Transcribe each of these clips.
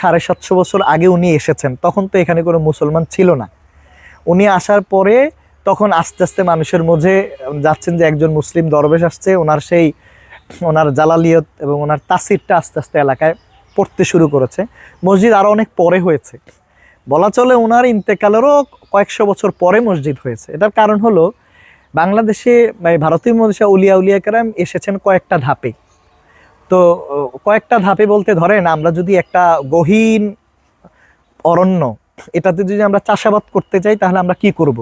সাড়ে সাতশো বছর আগে উনি এসেছেন, তখন তো এখানে কোনো মুসলমান ছিল না। উনি আসার পরে তখন আস্তে আস্তে মানুষের মধ্যে যাচ্ছেন যে একজন মুসলিম দরবেশ আসছে, ওনার সেই, ওনার জালালিয়ত এবং ওনার তাসিরটা আস্তে আস্তে এলাকায় পড়তে শুরু করেছে। মসজিদ আরও অনেক পরে হয়েছে। বলা চলে ওনার ইন্তেকালেরও কয়েকশো বছর পরে মসজিদ হয়েছে। এটার কারণ হলো, বাংলাদেশে ভারতীয় মহাদেশে উলিয়া উলিয়া কেরাম এসেছেন কয়েকটা ধাপে। তো কয়েকটা ধাপে বলতে ধরেন আমরা যদি একটা গহীন অরণ্য, এটাতে যদি আমরা চাষাবাদ করতে চাই, তাহলে আমরা কি করব।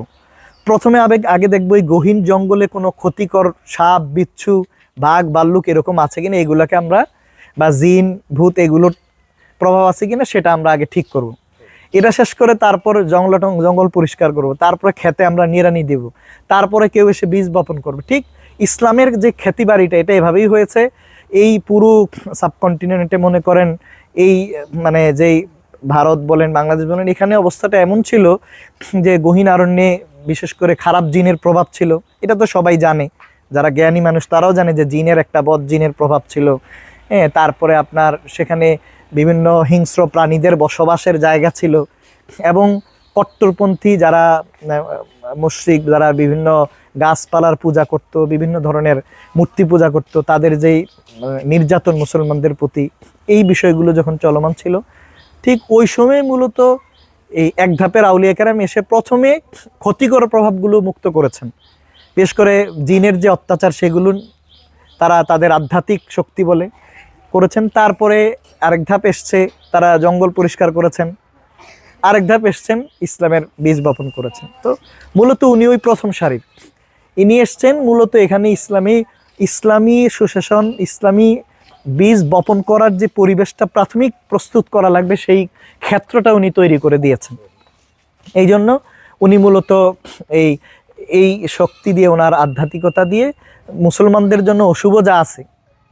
প্রথমে আবেগ, আগে দেখব এই গহীন জঙ্গলে কোনো ক্ষতিকর সাপ, বিচ্ছু, বাঘ ভাল্লুক এরকম আছে কিনা, এগুলোকে আমরা, বা জিন, ভূত এগুলোর প্রভাব আছে কিনা, সেটা আমরা আগে ঠিক করব। এটা শেষ করে তারপর জঙ্গল জঙ্গল পরিষ্কার করব তারপরে খেতে আমরা নিরানি দেব তারপরে কেউ এসে বীজ বপন করবে, ঠিক ইসলামের যে খ্যাতি বাড়িটা এটা এভাবেই হয়েছে। এই পুরো সাবকন্টিনেন্টে মনে করেন, এই মানে যেই ভারত বলেন, বাংলাদেশ বলেন, এখানে অবস্থাটা এমন ছিল যে গহীন আরণ্যে বিশেষ করে খারাপ জিনের প্রভাব ছিল। এটা তো সবাই জানে। যারা জ্ঞানী মানুষ, তারাও জানে যে জিনের একটা বদ জিনের প্রভাব ছিল। হ্যাঁ তারপরে আপনার সেখানে বিভিন্ন হিংস্র প্রাণীদের বসবাসের জায়গা ছিল। এবং কট্টরপন্থী যারা মুশ্রিক যারা বিভিন্ন গাছপালার পূজা করত, বিভিন্ন ধরনের মূর্তি পূজা করত, তাদের যেই নির্যাতন মুসলমানদের প্রতি, এই বিষয়গুলো যখন চলমান ছিল, ঠিক ওই সময় মূলত এই এক ধাপের আউলিয়া কেরাম এসে প্রথমে ক্ষতিকর প্রভাবগুলো মুক্ত করেছেন। বিশেষ করে জিনের যে অত্যাচার সেগুলো তারা তাদের আধ্যাত্মিক শক্তি বলে করেছেন। তারপরে আরেক ধাপ এসছে, তারা জঙ্গল পরিষ্কার করেছেন। আরেক ধাপ এসছেন ইসলামের বীজ বপন করেছেন। তো মূলত উনি ওই প্রথম সারির। ইনি এসছেন মূলত এখানে ইসলামী ইসলামী সুশাসন, ইসলামী বীজ বপন করার যে পরিবেশটা প্রাথমিক প্রস্তুত করা লাগবে, সেই ক্ষেত্রটা উনি তৈরি করে দিয়েছেন। এই জন্য উনি মূলত এই এই শক্তি দিয়ে, ওনার আধ্যাত্মিকতা দিয়ে মুসলমানদের জন্য অশুভ যা আছে,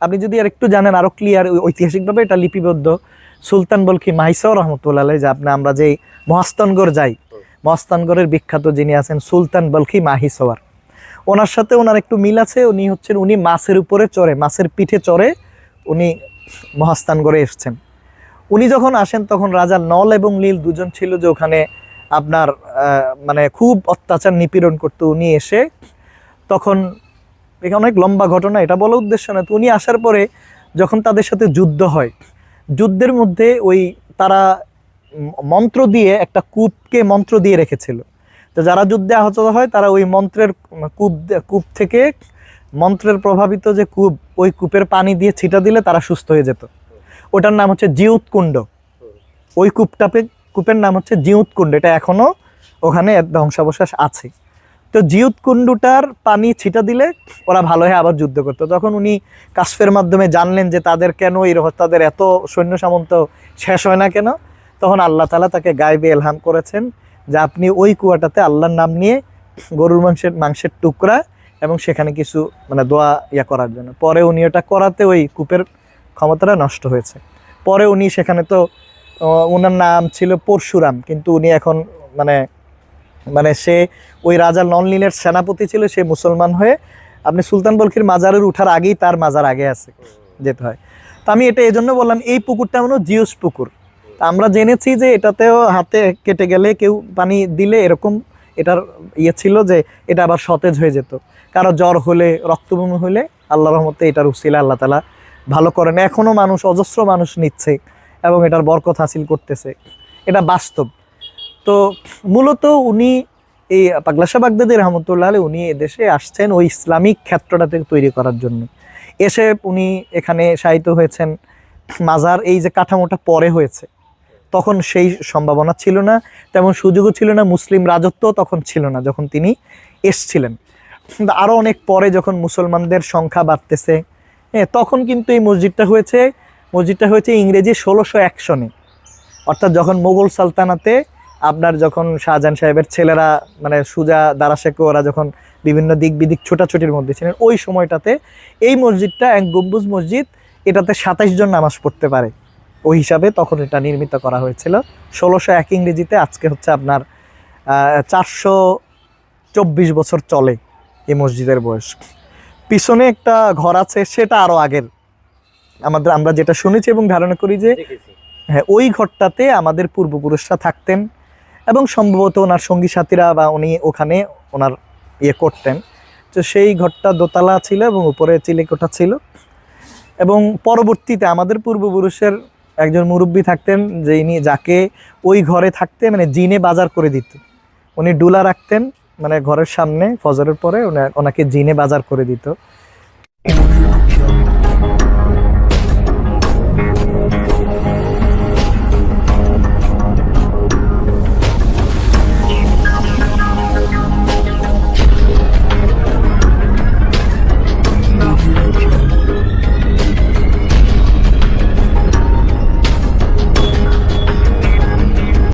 আপনি যদি আর একটু জানেন, আরও ক্লিয়ার ঐতিহাসিকভাবে এটা লিপিবদ্ধ। সুলতান বলকি মাহিসাও রহমতুল্লাহ যে আপনি, আমরা যেই মহাস্তানগড় যাই, মহাস্তানগড়ের বিখ্যাত যিনি আছেন সুলতান বলকি মাহিসওয়ার। ওনার সাথে ওনার একটু মিল আছে, উনি হচ্ছেন, উনি মাছের উপরে চড়ে, মাছের পিঠে চড়ে উনি মহাস্তানগড়ে এসছেন। উনি যখন আসেন, তখন রাজা নল এবং নীল দুজন ছিল যে ওখানে আপনার মানে খুব অত্যাচার নিপীড়ন করতো উনি এসে। তখন এখানে অনেক লম্বা ঘটনা, এটা বলা উদ্দেশ্য না, তো উনি আসার পরে যখন তাদের সাথে যুদ্ধ হয় যুদ্ধের মধ্যে ওই তারা মন্ত্র দিয়ে একটা কূপকে মন্ত্র দিয়ে রেখেছিল। তো যারা যুদ্ধে আহত হয়, তারা ওই মন্ত্রের কূপ কূপ থেকে মন্ত্রের প্রভাবিত যে কূপ, ওই কূপের পানি দিয়ে ছিটা দিলে তারা সুস্থ হয়ে যেত। ওটার নাম হচ্ছে জিউত কুণ্ড ওই কূপটাপে, কূপের নাম হচ্ছে জিউত কুণ্ড এটা এখনও ওখানে ধ্বংসাবশেষ আছে। তো জিউত কুণ্ডুটার পানি ছিটা দিলে ওরা ভালো হয়ে আবার যুদ্ধ করতো। তখন উনি কাশফের মাধ্যমে জানলেন যে তাদের কেন এই তাদের এত সৈন্য সামন্ত শেষ হয় না কেন? তখন আল্লাহ তালা তাকে গায়েবে এলহাম করেছেন যে আপনি ওই কুয়াটাতে আল্লাহর নাম নিয়ে গরুর মাংসের মাংসের টুকরা এবং সেখানে কিছু মানে দোয়া ইয়া করার জন্য। পরে উনি ওটা করাতে ওই কূপের ক্ষমতাটা নষ্ট হয়েছে। পরে উনি সেখানে তো ওনার নাম ছিল পরশুরাম, কিন্তু উনি এখন মানে মানে সে ওই রাজা ননলিনের সেনাপতি ছিল, সে মুসলমান হয়ে আপনি সুলতান বলখির মাজারের উঠার আগেই তার মাজার আগে আছে, যেতে হয়। তো আমি এটা এই জন্য বললাম, এই পুকুরটা হলো জিওস পুকুর। আমরা জেনেছি যে এটাতেও হাতে কেটে গেলে কেউ পানি দিলে এরকম এটার ইয়ে ছিল যে এটা আবার সতেজ হয়ে যেত। কারও জ্বর হলে রক্তভূমি হলে আল্লাহ রহমতে এটার উসিলা আল্লাহ তালা ভালো করেন। এখনও মানুষ, অজস্র মানুষ নিচ্ছে এবং এটার বরকত হাসিল করতেছে। এটা বাস্তব। তো মূলত উনি এই পাগলাশা বাগদাদি রহমতুল্লাহ আলী উনি এদেশে আসছেন ওই ইসলামিক ক্ষেত্রটাতে তৈরি করার জন্য। এসে উনি এখানে শায়িত হয়েছেন। মাজার এই যে কাঠামোটা পরে হয়েছে, তখন সেই সম্ভাবনা ছিল না, তেমন সুযোগও ছিল না, মুসলিম রাজত্ব তখন ছিল না, যখন তিনি এসছিলেন। আরও অনেক পরে যখন মুসলমানদের সংখ্যা বাড়তেছে হ্যাঁ তখন কিন্তু এই মসজিদটা হয়েছে মসজিদটা হয়েছে ইংরেজি ষোলোশো এক সনে। অর্থাৎ যখন মোগল সালতানাতে আপনার যখন শাহজাহান সাহেবের ছেলেরা মানে সুজা দারা শেখো ওরা যখন বিভিন্ন দিক বিদিক ছোটাছুটির মধ্যে ছিলেন ওই সময়টাতে এই মসজিদটা এক গম্বুজ মসজিদ এটাতে সাতাইশ জন নামাজ পড়তে পারে। ওই হিসাবে তখন এটা নির্মিত করা হয়েছিল। ষোলোশো এক ইংরেজিতে আজকে হচ্ছে আপনার চারশো চব্বিশ বছর চলে এই মসজিদের বয়স। পিছনে একটা ঘর আছে সেটা আরও আগের। আমাদের আমরা যেটা শুনেছি এবং ধারণা করি যে হ্যাঁ ওই ঘরটাতে আমাদের পূর্বপুরুষরা থাকতেন। এবং সম্ভবত ওনার সঙ্গী সাথীরা বা উনি ওখানে ওনার ইয়ে করতেন। তো সেই ঘরটা দোতলা ছিল এবং উপরে চিলেকোঠা ছিল। এবং পরবর্তীতে আমাদের পূর্বপুরুষের একজন মুরব্বী থাকতেন যে ইনি যাকে ওই ঘরে থাকতে মানে জিনে বাজার করে দিত। উনি ডুলা রাখতেন মানে ঘরের সামনে ফজরের পরে ওনা- ওনাকে জিনে বাজার করে দিত.